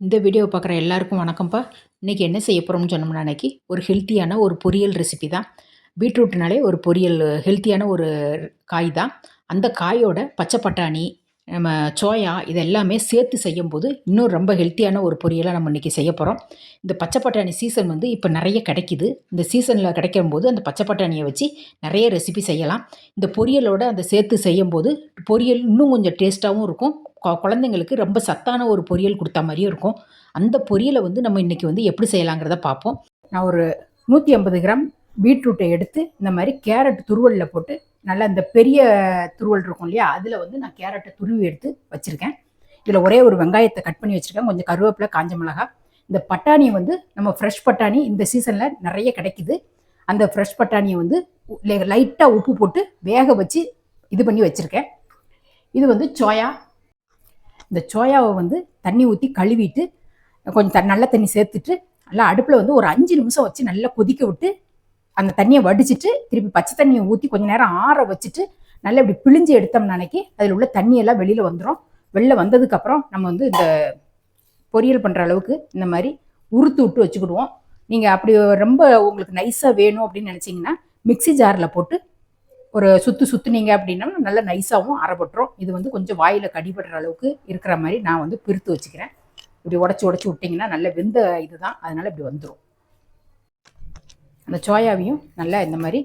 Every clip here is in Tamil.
இந்த வீடியோவை பார்க்குற எல்லாருக்கும் வணக்கம்ப்பா. இன்றைக்கி என்ன செய்ய போகிறோம்னு சொன்னோம்னா அன்றைக்கி ஒரு ஹெல்த்தியான ஒரு பொரியல் ரெசிபி தான். பீட்ரூட்னாலே ஒரு பொரியல் ஹெல்த்தியான ஒரு காய் தான். அந்த காயோட பச்சை பட்டாணி நம்ம சோயா இது எல்லாமே சேர்த்து செய்யும்போது இன்னும் ரொம்ப ஹெல்த்தியான ஒரு பொரியலாக நம்ம இன்றைக்கி செய்ய போகிறோம் இந்த பச்சை பட்டாணி சீசன் வந்து இப்போ நிறைய கிடைக்கிது. இந்த சீசனில் கிடைக்கும் போது அந்த பச்சை பட்டாணியை வச்சு நிறைய ரெசிபி செய்யலாம். இந்த பொரியலோட அந்த சேர்த்து செய்யும்போது பொரியல் இன்னும் கொஞ்சம் டேஸ்ட்டாகவும் இருக்கும். குழந்தைங்களுக்கு ரொம்ப சத்தான ஒரு பொரியல் கொடுத்த மாதிரியும் இருக்கும். அந்த பொரியலை வந்து நம்ம இன்றைக்கி வந்து எப்படி செய்யலாங்கிறத பார்ப்போம். நான் ஒரு நூற்றி ஐம்பது கிராம் பீட்ரூட்டை எடுத்து இந்த மாதிரி கேரட் துருவலில் போட்டு நல்லா இந்த பெரிய துருவல் இருக்கும் இல்லையா அதில் வந்து நான் கேரட்டை துருவி எடுத்து வச்சுருக்கேன். இதில் ஒரே ஒரு வெங்காயத்தை கட் பண்ணி வச்சுருக்கேன். கொஞ்சம் கருவேப்பிலை காஞ்ச மிளகாய் இந்த பட்டாணியை வந்து நம்ம ஃப்ரெஷ் பட்டாணி இந்த சீசனில் நிறைய கிடைக்குது. அந்த ஃப்ரெஷ் பட்டாணியை வந்து லைட்டாக உப்பு போட்டு வேக வச்சு இது பண்ணி வச்சுருக்கேன். இது வந்து சோயா இந்த சோயாவை வந்து தண்ணி ஊற்றி கழுவிட்டு கொஞ்சம் த நல்ல தண்ணி சேர்த்துட்டு நல்லா அடுப்பில் வந்து ஒரு அஞ்சு நிமிஷம் வச்சு நல்லா கொதிக்க விட்டு அந்த தண்ணியை வடிச்சிட்டு திருப்பி பச்சை தண்ணியை ஊற்றி கொஞ்சம் நேரம் ஆற வச்சுட்டு நல்லா இப்படி பிழிஞ்சு எடுத்தோம்னு நினைக்கி அதில் உள்ள தண்ணியெல்லாம் வெளியில் வந்துடும் வெளில வந்ததுக்கப்புறம் நம்ம வந்து இந்த பொரியல் பண்ணுற அளவுக்கு இந்த மாதிரி உறுத்து விட்டு வச்சுக்கிடுவோம். நீங்கள் அப்படி ரொம்ப உங்களுக்கு நைஸாக வேணும் அப்படின்னு நினச்சிங்கன்னா மிக்ஸி ஜாரில் போட்டு ஒரு சுற்று சுற்றுனீங்க அப்படின்னா நல்லா நைஸாகவும் அரைபட்டுரும். இது வந்து கொஞ்சம் வாயில் கடிபடுற அளவுக்கு இருக்கிற மாதிரி நான் வந்து பிரித்து வச்சுக்கிறேன். இப்படி உடச்சி உடச்சி விட்டிங்கன்னா நல்ல வெந்த இது தான் அதனால் இப்படி வந்துடும் அந்த சோயாவையும் நல்லா இந்த மாதிரி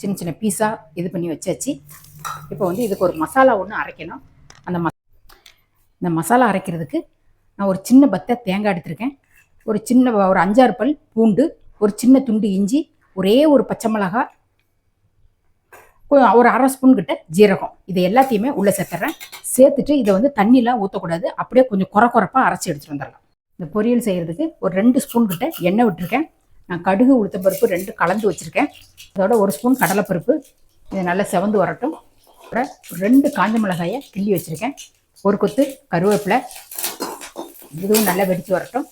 சின்ன சின்ன பீஸாக இது பண்ணி வச்சாச்சு. இப்போ வந்து இதுக்கு ஒரு மசாலா ஒன்று அரைக்கணும். அந்த ம இந்த மசாலா அரைக்கிறதுக்கு நான் ஒரு சின்ன பத்தை தேங்காய் எடுத்திருக்கேன். ஒரு சின்ன ஒரு அஞ்சாறு பல் பூண்டு ஒரு சின்ன துண்டு இஞ்சி ஒரே ஒரு பச்சை மிளகாய் ஒரு அரை ஸ்பூன் கிட்ட ஜீரகம். இது எல்லாத்தையுமே உள்ளே சேர்த்துறேன். சேர்த்துட்டு இதை வந்து தண்ணிலாம் ஊற்றக்கூடாது அப்படியே கொஞ்சம் குறை குறைப்பாக அரைச்சி எடுத்துட்டு வந்துடலாம். இந்த பொரியல் செய்கிறதுக்கு ஒரு ரெண்டு ஸ்பூன் கிட்ட எண்ணெய் விட்டுருக்கேன். நான் கடுகு உளுத்தம்பருப்பு ரெண்டு கலந்து வச்சுருக்கேன். அதோட ஒரு ஸ்பூன் கடலைப்பருப்பு. இது நல்லா செவந்து வரட்டும். அப்புறம் ரெண்டு காஞ்ச மிளகாயை கிள்ளி வச்சுருக்கேன். ஒரு கொத்து கருவேப்பிலை. இதுவும் நல்லா வெடித்து வரட்டும்.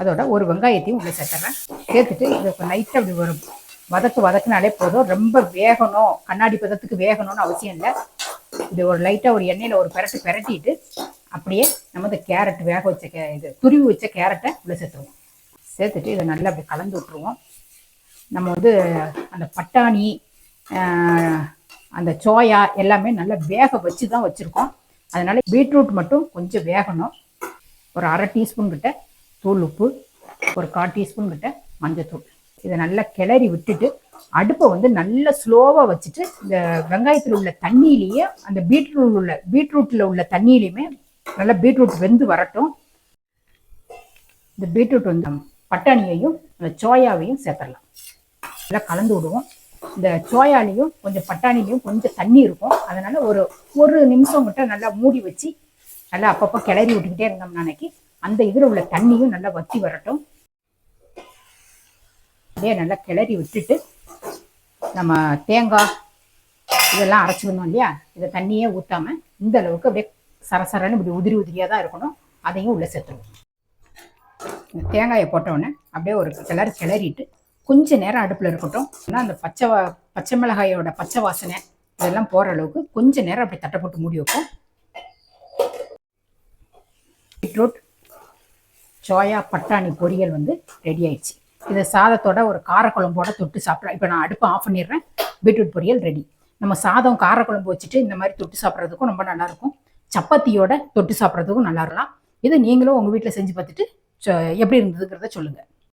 அதோட ஒரு வெங்காயத்தையும் உள்ளே சேர்த்துறேன். சேர்த்துட்டு இதை இப்போ லைட்டாக அப்படி வரும். வதக்கு வதக்குனாலே போதும். ரொம்ப வேகணும். கண்ணாடி பதத்துக்கு வேகணும்னு அவசியம் இல்லை. இது ஒரு லைட்டாக ஒரு எண்ணெயில் ஒரு பெரட்டு பெரட்டிட்டு அப்படியே நம்ம இந்த கேரட் வேக வச்ச கே இது துருவி வச்ச கேரட்டை உள்ளே சேர்த்துருவோம். சேர்த்துட்டு இதை நல்லா அப்படி கலந்து விட்ருவோம் நம்ம வந்து அந்த பட்டாணி அந்த சோயா எல்லாமே நல்லா வேக வச்சு தான் வச்சுருக்கோம். அதனால பீட்ரூட் மட்டும் கொஞ்சம் வேகணும். ஒரு அரை டீஸ்பூன் கிட்ட தூள் உப்பு ஒரு கால் டீஸ்பூன் கிட்ட மஞ்சத்தூள். இதை நல்லா கிளறி விட்டுட்டு அடுப்பை வந்து நல்லா ஸ்லோவாக வச்சுட்டு இந்த வெங்காயத்தில் உள்ள தண்ணியிலேயே அந்த பீட்ரூட் உள்ள பீட்ரூட்டில் உள்ள தண்ணியிலையுமே நல்லா பீட்ரூட் வெந்து வரட்டும். இந்த பீட்ரூட் வந்து பட்டாணியையும் அந்த சோயாவையும் சேர்த்துடலாம். நல்லா கலந்து விடுவோம். இந்த சோயாலையும் கொஞ்சம் பட்டாணிலையும் கொஞ்சம் தண்ணி இருக்கும். அதனால ஒரு ஒரு நிமிஷம் கிட்ட நல்லா மூடி வச்சு நல்லா அப்பப்போ கிளறி விட்டுக்கிட்டே இருந்தோம் அன்னைக்கு அந்த இதில் உள்ள தண்ணியும் நல்லா வத்தி வரட்டும். அப்படியே நல்லா கிளறி விட்டுட்டு நம்ம தேங்காய் இதெல்லாம் அரைச்சிக்கணும் இல்லையா? இதை தண்ணியே ஊற்றாம இந்த அளவுக்கு அப்படியே சரசரன்னு இப்படி உதிரி உதிரியாக தான் இருக்கணும். அதையும் உள்ளே சேர்த்துருவோம். இந்த தேங்காயை போட்டவுடனே அப்படியே ஒரு கிளறி கிளறிட்டு கொஞ்ச நேரம் அடுப்பில் இருக்கட்டும். ஆனால் அந்த பச்சை வா பச்சை மிளகாயோட பச்சை வாசனை இதெல்லாம் போகிற அளவுக்கு கொஞ்ச நேரம் அப்படி தட்டை போட்டு மூடி வைப்போம். பீட்ரூட் சோயா பட்டாணி பொரியல் வந்து ரெடி ஆயிடுச்சு. இதை சாதத்தோட ஒரு காரக்குழம்போட தொட்டு சாப்பிட்றேன் இப்போ நான் அடுப்பை ஆஃப் பண்ணிடுறேன். பீட்ரூட் பொரியல் ரெடி. நம்ம சாதம் காரக்குழம்பு வச்சுட்டு இந்த மாதிரி தொட்டு சாப்பிட்றதுக்கும் ரொம்ப நல்லாயிருக்கும் சப்பாத்தியோட தொட்டு சாப்பிட்றதுக்கும் நல்லா இருக்கலாம். இதை நீங்களும் உங்கள் வீட்டில் செஞ்சு பார்த்துட்டு எப்படி இருந்ததுங்கிறத சொல்லுங்கள்